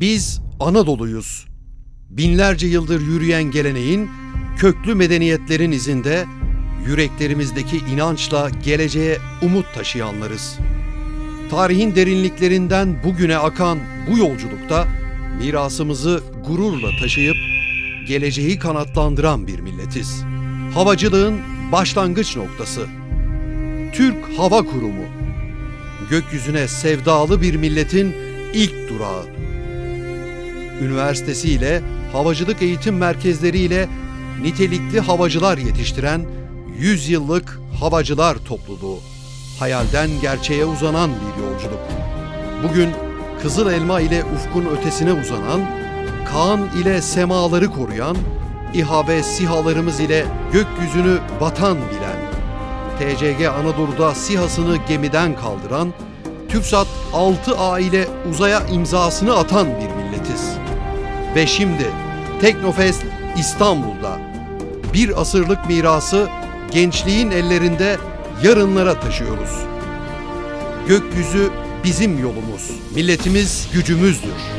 Biz Anadolu'yuz. Binlerce yıldır yürüyen geleneğin, köklü medeniyetlerin izinde yüreklerimizdeki inançla geleceğe umut taşıyanlarız. Tarihin derinliklerinden bugüne akan bu yolculukta mirasımızı gururla taşıyıp geleceği kanatlandıran bir milletiz. Havacılığın başlangıç noktası. Türk Hava Kurumu. Gökyüzüne sevdalı bir milletin ilk durağı. Üniversitesiyle, havacılık eğitim merkezleriyle nitelikli havacılar yetiştiren 100 yıllık havacılar topluluğu. Hayalden gerçeğe uzanan bir yolculuk. Bugün Kızıl Elma ile ufkun ötesine uzanan, Kaan ile semaları koruyan, İHA ve SİHA'larımız ile gökyüzünü vatan bilen, TCG Anadolu'da SİHA'sını gemiden kaldıran, TÜPSAT 6A ile uzaya imzasını atan bir milletiz. Ve şimdi Teknofest İstanbul'da bir asırlık mirası gençliğin ellerinde yarınlara taşıyoruz. Gökyüzü bizim yolumuz, milletimiz gücümüzdür.